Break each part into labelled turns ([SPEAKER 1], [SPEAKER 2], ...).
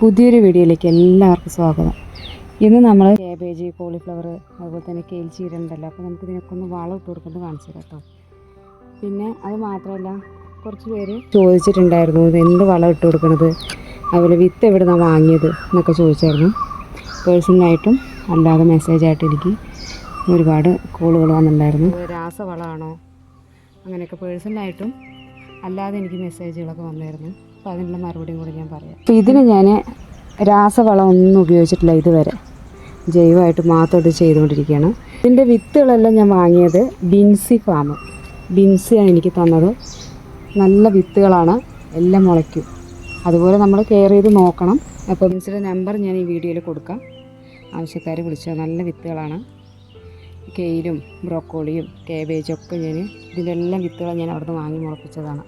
[SPEAKER 1] പുതിയൊരു വീഡിയോയിലേക്ക് എല്ലാവർക്കും സ്വാഗതം ഇന്ന് നമ്മൾ കാബേജ് കോളിഫ്ലവർ അതുപോലെ തന്നെ കേൽ ചീര ഉണ്ടല്ലോ അപ്പോൾ നമുക്ക് ഇതിനൊക്കെ ഒന്ന് വളം ഇട്ട് കൊടുക്കുന്നത് കാണിച്ചു കേട്ടോ പിന്നെ അത് മാത്രമല്ല കുറച്ച് പേര് ചോദിച്ചിട്ടുണ്ടായിരുന്നു ഇത് എന്ത് വളം ഇട്ട് കൊടുക്കണത് അതുപോലെ വിത്ത് എവിടെ നിന്നാണ് വാങ്ങിയത് എന്നൊക്കെ ചോദിച്ചായിരുന്നു പേഴ്സണലായിട്ടും അല്ലാതെ ആയിട്ട് എനിക്ക് ഒരുപാട് കോളുകൾ വന്നിട്ടുണ്ടായിരുന്നു രാസവളമാണോ അങ്ങനെയൊക്കെ പേഴ്സണലായിട്ടും അല്ലാതെ എനിക്ക് മെസ്സേജുകളൊക്കെ വന്നായിരുന്നു അപ്പോൾ അതിനുള്ള മറുപടിയും കൂടി ഞാൻ പറയാം അപ്പോൾ ഇതിന് ഞാൻ രാസവളം ഒന്നും ഉപയോഗിച്ചിട്ടില്ല ഇതുവരെ ജൈവമായിട്ട് മാത്രമായിട്ട് ചെയ്തുകൊണ്ടിരിക്കുകയാണ് ഇതിൻ്റെ വിത്തുകളെല്ലാം ഞാൻ വാങ്ങിയത് ബിൻസി ഫാം ബിൻസിയാണ് എനിക്ക് തന്നത് നല്ല വിത്തുകളാണ് എല്ലാം മുളയ്ക്കും അതുപോലെ നമ്മൾ കെയർ ചെയ്ത് നോക്കണം അപ്പോൾ ബിൻസിയുടെ നമ്പർ ഞാൻ ഈ വീഡിയോയിൽ കൊടുക്കാം ആവശ്യക്കാർ വിളിച്ചാൽ നല്ല വിത്തുകളാണ് കെയിലും ബ്രോക്കോളിയും കേബേജും ഒക്കെ ഞാൻ ഇതിൻ്റെ എല്ലാം വിത്തുകളും ഞാൻ അവിടുന്ന് വാങ്ങി മുളപ്പിച്ചതാണ്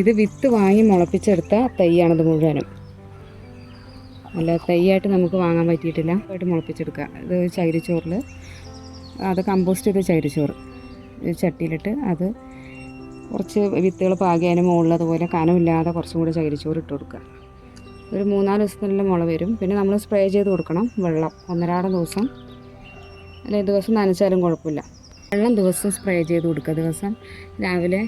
[SPEAKER 1] ഇത് വിത്ത് വാങ്ങി മുളപ്പിച്ചെടുത്ത തൈയാണത് മുഴുവനും അല്ല തൈയായിട്ട് നമുക്ക് വാങ്ങാൻ പറ്റിയിട്ടില്ല ആയിട്ട് മുളപ്പിച്ചെടുക്കുക ഇത് ചൈരിച്ചോറിൽ അത് കമ്പോസ്റ്റ് ചെയ്ത ചൈരിച്ചോറ് ചട്ടിയിലിട്ട് അത് കുറച്ച് വിത്തുകൾ പാകിയതിന് അതിന് മുകളിൽ അതുപോലെ കനമില്ലാതെ കുറച്ചും കൂടി ചൈരിച്ചോറ് ഇട്ട് കൊടുക്കുക ഒരു മൂന്നാല് ദിവസത്തിനുള്ള മുള വരും പിന്നെ നമ്മൾ സ്പ്രേ ചെയ്ത് കൊടുക്കണം വെള്ളം ഒന്നരാടം ദിവസം അല്ലെങ്കിൽ ദിവസം നനച്ചാലും കുഴപ്പമില്ല വെള്ളം ദിവസം സ്പ്രേ ചെയ്ത് കൊടുക്കുക ദിവസം രാവിലെ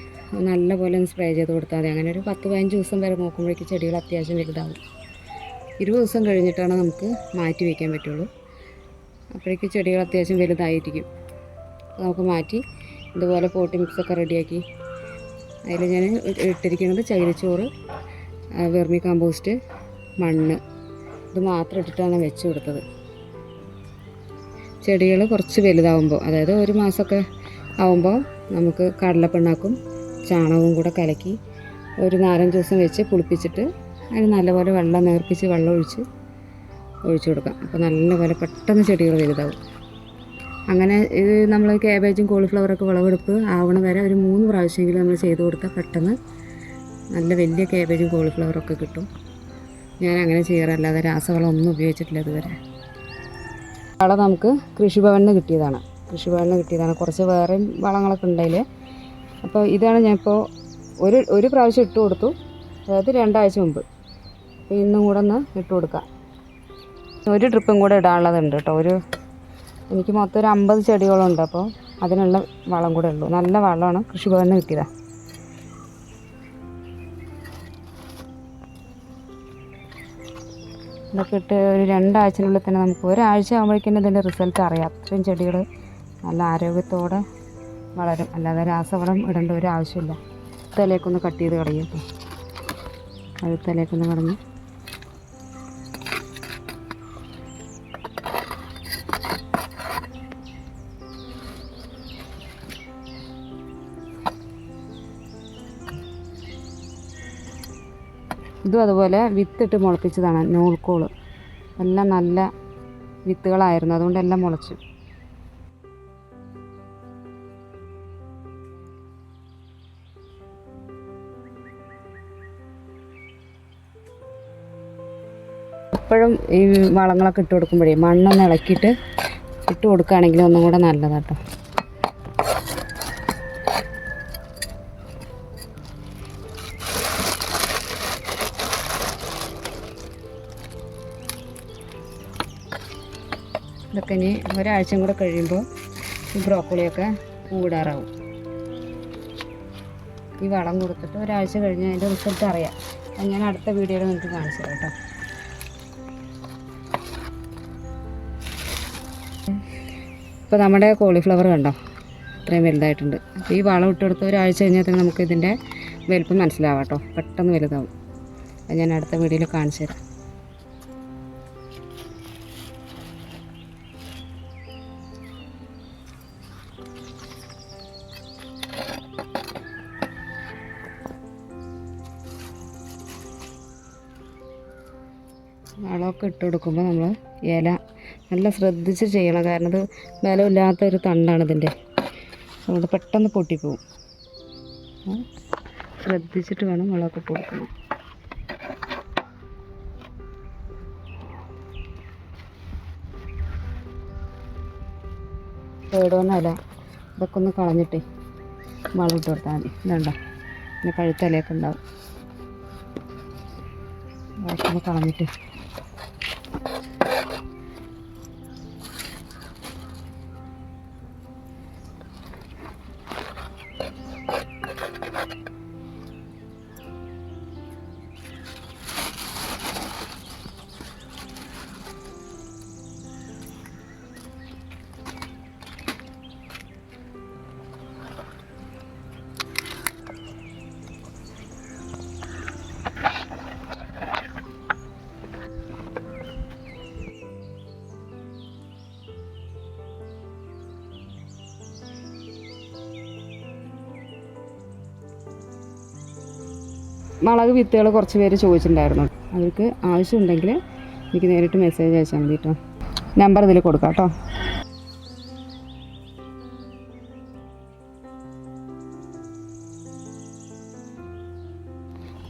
[SPEAKER 1] നല്ല പോലെ ഒന്ന് സ്പ്രേ ചെയ്ത് കൊടുത്താൽ മതി അങ്ങനെ ഒരു പത്ത് പതിനഞ്ച് ദിവസം വരെ നോക്കുമ്പോഴേക്ക് ചെടികൾ അത്യാവശ്യം വലുതാവും ഇരുപത് ദിവസം കഴിഞ്ഞിട്ടാണ് നമുക്ക് മാറ്റി വയ്ക്കാൻ പറ്റുള്ളൂ അപ്പോഴേക്ക് ചെടികൾ അത്യാവശ്യം വലുതായിരിക്കും നമുക്ക് മാറ്റി ഇതുപോലെ പോട്ടി മിക്സൊക്കെ റെഡിയാക്കി അതിൽ ഞാൻ ഇട്ടിരിക്കുന്നത് ചകിരിച്ചോറ് വെർമി കമ്പോസ്റ്റ് മണ്ണ് ഇത് മാത്രം ഇട്ടിട്ടാണ് വെച്ച് കൊടുത്തത് ചെടികൾ കുറച്ച് വലുതാവുമ്പോൾ അതായത് ഒരു മാസമൊക്കെ ആവുമ്പോൾ നമുക്ക് കടലപ്പിണ്ണാക്കും ചാണകവും കൂടെ കലക്കി ഒരു നാലഞ്ച് ദിവസം വെച്ച് പുളിപ്പിച്ചിട്ട് അതിന് നല്ലപോലെ വെള്ളം നേർപ്പിച്ച് വെള്ളം ഒഴിച്ച് ഒഴിച്ചു കൊടുക്കാം അപ്പോൾ നല്ലപോലെ പെട്ടെന്ന് ചെടികൾ വലുതാവും അങ്ങനെ ഇത് നമ്മൾ ക്യാബേജും കോളിഫ്ലവറൊക്കെ വിളവെടുപ്പ് ആവണ വരെ ഒരു മൂന്ന് പ്രാവശ്യമെങ്കിലും നമ്മൾ ചെയ്ത് കൊടുത്താൽ പെട്ടെന്ന് നല്ല വലിയ ക്യാബേജും കോളിഫ്ലവറൊക്കെ കിട്ടും ഞാൻ അങ്ങനെ ചെയ്യാറല്ലാതെ രാസവളമൊന്നും ഉപയോഗിച്ചിട്ടില്ല ഇതുവരെ വാഴ നമുക്ക് കൃഷിഭവനിൽ കിട്ടിയതാണ് കൃഷിഭവനിൽ കിട്ടിയതാണ് കുറച്ച് വേറെയും വളങ്ങളൊക്കെ ഉണ്ടായില് അപ്പോൾ ഇതാണ് ഞാനിപ്പോൾ ഒരു ഒരു പ്രാവശ്യം ഇട്ട് കൊടുത്തു അതായത് രണ്ടാഴ്ച മുമ്പ് അപ്പോൾ ഇന്നും കൂടെ ഒന്ന് ഇട്ട് കൊടുക്കാം ഒരു ട്രിപ്പും കൂടെ ഇടാനുള്ളതുണ്ട് കേട്ടോ ഒരു എനിക്ക് മൊത്തം ഒരു അമ്പത് ചെടികളുണ്ട് അപ്പോൾ അതിനുള്ള വളം കൂടെ ഉള്ളൂ നല്ല വളമാണ് കൃഷിഭവനിൽ കിട്ടിയതാണ് ഇതൊക്കെ ഇട്ട് ഒരു രണ്ടാഴ്ചനുള്ളിൽ തന്നെ നമുക്ക് ഒരാഴ്ച ആകുമ്പോഴേക്കും ഇതിൻ്റെ റിസൾട്ട് അറിയാം അത്രയും ചെടികൾ നല്ല ആരോഗ്യത്തോടെ വളരും അല്ലാതെ രാസവളം ഇടേണ്ട ഒരു ആവശ്യമില്ല തലയൊക്കെ ഒന്ന് കട്ട് ചെയ്ത് കളയും അത് തലയൊക്കെ ഒന്ന് കളഞ്ഞ് ഇതും അതുപോലെ വിത്തിട്ട് മുളപ്പിച്ചതാണ് നൂൽക്കോള് എല്ലാം നല്ല വിത്തുകളായിരുന്നു അതുകൊണ്ട് എല്ലാം മുളച്ചു എപ്പോഴും ഈ വളങ്ങളൊക്കെ ഇട്ട് കൊടുക്കുമ്പോഴേ മണ്ണൊന്ന് ഇളക്കിയിട്ട് ഇട്ട് കൊടുക്കുകയാണെങ്കിൽ ഒന്നും കൂടെ നല്ലതാട്ടോ ഇതൊക്കെ ഇനി ഒരാഴ്ചയും കൂടെ കഴിയുമ്പോൾ ഈ ബ്രോക്കോളിയൊക്കെ കൂടാറാവും ഈ വളം കൊടുത്തിട്ട് ഒരാഴ്ച കഴിഞ്ഞ് അതിൻ്റെ റിസൾട്ട് അറിയാം അത് ഞാൻ അടുത്ത വീഡിയോയിൽ നിങ്ങൾക്ക് കാണിച്ചു കേട്ടോ ഇപ്പോൾ നമ്മുടെ കോളിഫ്ലവർ കണ്ടോ ഇത്രയും വലുതായിട്ടുണ്ട് അപ്പോൾ ഈ വളം ഇട്ട് കൊടുത്ത് ഒരാഴ്ച കഴിഞ്ഞാൽ തന്നെ നമുക്ക് ഇതിൻ്റെ വലുപ്പം മനസ്സിലാവാം കേട്ടോ പെട്ടെന്ന് വലുതാവും അത് ഞാൻ അടുത്ത വീഡിയോയിൽ കാണിച്ചു തരാം വളമൊക്കെ ഇട്ട് കൊടുക്കുമ്പോൾ നമ്മൾ ഇല നല്ല ശ്രദ്ധിച്ച് ചെയ്യണം കാരണം ഇത് ബലമില്ലാത്ത ഒരു തണ്ടാണ് ഇതിൻ്റെ അതുകൊണ്ട് പെട്ടെന്ന് പൊട്ടിപ്പോവും ശ്രദ്ധിച്ചിട്ട് വേണം വളമൊക്കെ ഇട്ട് കൊടുക്കണം ഇല ഇതൊക്കെ ഒന്ന് കളഞ്ഞിട്ട് വളം ഇട്ട് കൊടുത്താൽ മതി ഇതുണ്ട പിന്നെ കഴുത്തലയൊക്കെ ഉണ്ടാവും കളഞ്ഞിട്ട് മുളക് വിത്തുകൾ കുറച്ച് പേര് ചോദിച്ചിട്ടുണ്ടായിരുന്നു അവർക്ക് ആവശ്യമുണ്ടെങ്കിൽ എനിക്ക് നേരിട്ട് മെസ്സേജ് അയച്ചാൽ മതി കേട്ടോ നമ്പർ ഇതിൽ കൊടുക്കാം കേട്ടോ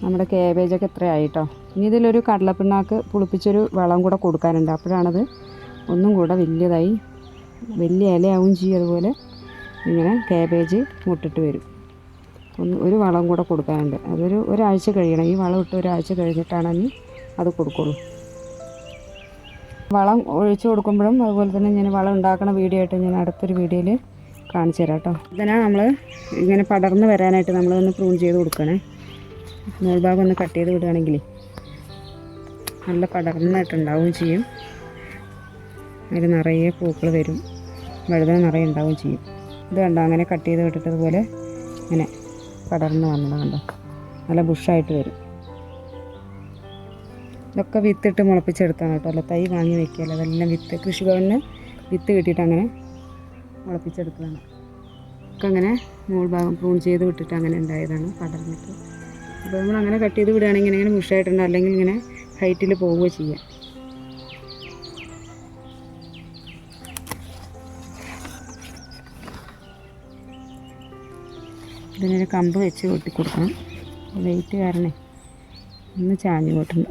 [SPEAKER 1] നമ്മുടെ കേബേജൊക്കെ ഇത്രയായിട്ടോ ഇനി ഇതിലൊരു കടലപ്പിണ്ണാക്ക് പുളിപ്പിച്ചൊരു വെള്ളം കൂടെ കൊടുക്കാനുണ്ട് അപ്പോഴാണത് ഒന്നും കൂടെ വലിയതായി വലിയ ഇലയാവും ചെയ്യും അതുപോലെ ഇങ്ങനെ കേബേജ് മുട്ടിട്ട് വരും ഒന്ന് ഒരു വളം കൂടെ കൊടുക്കാനുണ്ട് അതൊരു ഒരാഴ്ച കഴിയണം ഈ വളം ഇട്ട് ഒരാഴ്ച കഴിഞ്ഞിട്ടാണ് ഇനി അത് കൊടുക്കുള്ളൂ വളം ഒഴിച്ചു കൊടുക്കുമ്പോഴും അതുപോലെ തന്നെ ഞാൻ വളം ഉണ്ടാക്കുന്ന വീഡിയോ ആയിട്ട് ഞാൻ അടുത്തൊരു വീഡിയോയിൽ കാണിച്ചു തരാം കേട്ടോ ഇതിനാണ് നമ്മൾ ഇങ്ങനെ പടർന്ന് വരാനായിട്ട് നമ്മളൊന്ന് പ്രൂൺ ചെയ്ത് കൊടുക്കണേ മുൾഭാഗം ഒന്ന് കട്ട് ചെയ്ത് വിടുകയാണെങ്കിൽ നല്ല പടർന്നായിട്ടുണ്ടാവുകയും ചെയ്യും അതിൽ നിറയെ പൂക്കൾ വരും വഴുതന നിറയെ ഉണ്ടാവുകയും ചെയ്യും ഇത് കണ്ടോ അങ്ങനെ കട്ട് ചെയ്ത് വിട്ടിട്ടതുപോലെ ഇങ്ങനെ പടർന്ന് വന്നത് കണ്ടോ നല്ല ബുഷായിട്ട് വരും ഇതൊക്കെ വിത്തിട്ട് മുളപ്പിച്ചെടുത്താണ് കേട്ടോ അല്ല തൈ വാങ്ങി വെക്കുകയല്ല അതെല്ലാം വിത്ത് കൃഷിഭവനിൽ വിത്ത് കിട്ടിയിട്ട് അങ്ങനെ മുളപ്പിച്ചെടുത്തതാണ് ഒക്കെ അങ്ങനെ മോൾ ഭാഗം പ്രൂൺ ചെയ്ത് വിട്ടിട്ട് അങ്ങനെ ഉണ്ടായതാണ് പടർന്നിട്ട് അപ്പോൾ നമ്മൾ അങ്ങനെ കട്ട് ചെയ്ത് വിടുകയാണെങ്കിൽ ഇങ്ങനെ മുഷായിട്ടുണ്ടോ അല്ലെങ്കിൽ ഇങ്ങനെ ഹൈറ്റിൽ പോവുകയോ ചെയ്യാം ഇതിനൊരു കമ്പ് വെച്ച് കൊട്ടി കൊടുക്കണം വെയിറ്റ് കാരണേ ഒന്ന് ചാഞ്ഞു പോയിട്ടുണ്ട്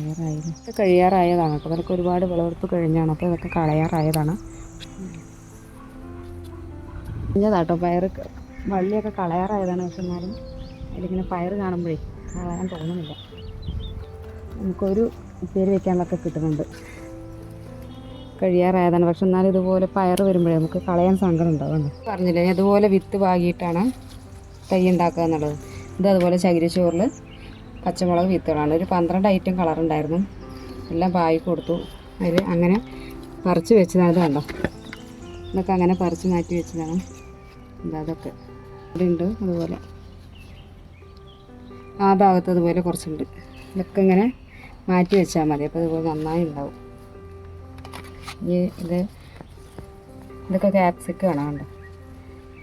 [SPEAKER 1] ഇതൊക്കെ കഴിയാറായതാണ് അപ്പോൾ അതൊക്കെ ഒരുപാട് വിളവെടുപ്പ് കഴിഞ്ഞാണ് അപ്പോൾ ഇതൊക്കെ കളയാറായതാണ് കഴിഞ്ഞതാട്ടോ പയർ വള്ളിയൊക്കെ കളയാറായതാണ് പക്ഷെ എന്നാലും അതിലിങ്ങനെ പയർ കാണുമ്പോഴേ കളയാൻ തോന്നുന്നില്ല നമുക്കൊരു പേര് വെക്കാനൊക്കെ കിട്ടുന്നുണ്ട് കഴിയാറായതാണ് പക്ഷെ എന്നാലും ഇതുപോലെ പയർ വരുമ്പോഴേ നമുക്ക് കളയാൻ സങ്കടം ഉണ്ടാവുന്നു പറഞ്ഞില്ലേ അതുപോലെ വിത്ത് വാങ്ങിയിട്ടാണ് തൈ ഉണ്ടാക്കുക എന്നുള്ളത് ഇത് അതുപോലെ ചകിരിച്ചോറിൽ പച്ചമുളക് വിത്തുകളാണ് ഒരു പന്ത്രണ്ട് ഐറ്റം കളറുണ്ടായിരുന്നു എല്ലാം പായി കൊടുത്തു അതിൽ അങ്ങനെ പറിച്ച് വെച്ചതാണ് ഇത് കണ്ടോ ഇതൊക്കെ അങ്ങനെ പറിച്ച് മാറ്റി വെച്ചതാണ് എന്താ അതൊക്കെ ഇവിടെ ഉണ്ട് അതുപോലെ ആ ഭാഗത്ത് അതുപോലെ കുറച്ചുണ്ട് ഇതൊക്കെ ഇങ്ങനെ മാറ്റി വെച്ചാൽ മതി അപ്പോൾ അതുപോലെ നന്നായി ഉണ്ടാവും ഈ ഇത് ഇതൊക്കെ ക്യാപ്സിക്കാണ് കണ്ടോ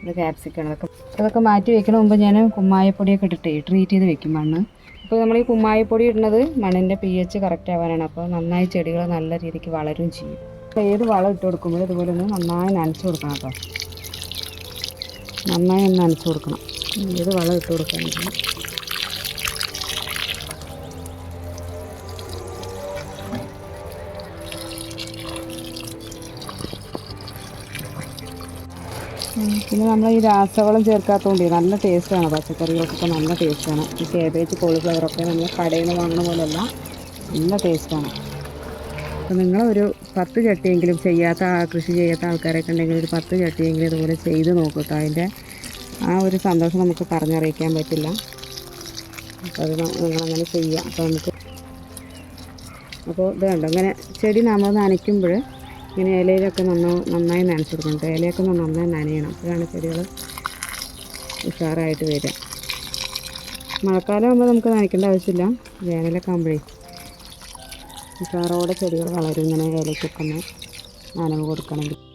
[SPEAKER 1] ഇത് ക്യാപ്സിക്കാണ് ഇതൊക്കെ ഇതൊക്കെ മാറ്റി വെക്കണ മുമ്പ് ഞാൻ കുമ്മായപ്പൊടിയൊക്കെ ഇട്ടിട്ടേ ട്രീറ്റ് ചെയ്ത് വെക്കും മണ്ണ് അപ്പോൾ നമ്മൾ ഈ കുമ്മായപ്പൊടി ഇടുന്നത് മണ്ണിൻ്റെ പി എച്ച് കറക്റ്റ് ആവാനാണ് അപ്പോൾ നന്നായി ചെടികൾ നല്ല രീതിക്ക് വളരും ചെയ്യും ഏത് വളം ഇട്ട് കൊടുക്കുമ്പോഴും ഇതുപോലെ ഒന്ന് നന്നായി നനച്ച് കൊടുക്കണം കേട്ടോ നന്നായി ഒന്ന് നനച്ച് കൊടുക്കണം ഏത് വളം ഇട്ട് കൊടുക്കാൻ പിന്നെ നമ്മൾ ഈ രാസവളം ചേർക്കാത്തതുകൊണ്ട് നല്ല ടേസ്റ്റാണ് പച്ചക്കറികൾക്കൊക്കെ നല്ല ടേസ്റ്റാണ് ഈ കേബേജ് കോളിഫ്ലവറൊക്കെ നമ്മൾ കടയിൽ നിന്ന് വാങ്ങുന്ന പോലെയല്ല നല്ല ടേസ്റ്റാണ് അപ്പോൾ നിങ്ങളൊരു പത്ത് ചട്ടിയെങ്കിലും ചെയ്യാത്ത കൃഷി ചെയ്യാത്ത ആൾക്കാരൊക്കെ ഉണ്ടെങ്കിൽ ഒരു പത്ത് ചട്ടിയെങ്കിലും ഇതുപോലെ ചെയ്ത് നോക്കൂ കേട്ടോ അതിൻ്റെ ആ ഒരു സന്തോഷം നമുക്ക് പറഞ്ഞറിയിക്കാൻ പറ്റില്ല അപ്പോൾ അത് നിങ്ങളങ്ങനെ ചെയ്യുക അപ്പോൾ നമുക്ക് അപ്പോൾ ഇത് കണ്ടോ ചെടി നമ്മൾ നനയ്ക്കുമ്പോൾ ഇങ്ങനെ ഇലയിലൊക്കെ നന്ന നന്നായി നനച്ചു കൊടുക്കണം ഇലയൊക്കെ നന്നായി നനയണം അപ്പോഴാണ് ചെടികൾ ഉഷാറായിട്ട് വരിക മഴക്കാലം ആകുമ്പോൾ നമുക്ക് നനയ്ക്കേണ്ട ആവശ്യമില്ല വേനലൊക്കെ ആകുമ്പോഴേ ഉഷാറോടെ ചെടികൾ വളരും ഇങ്ങനെ ഇലയ്ക്കൊക്കെ ഒന്ന് നനവ് കൊടുക്കണമെങ്കിൽ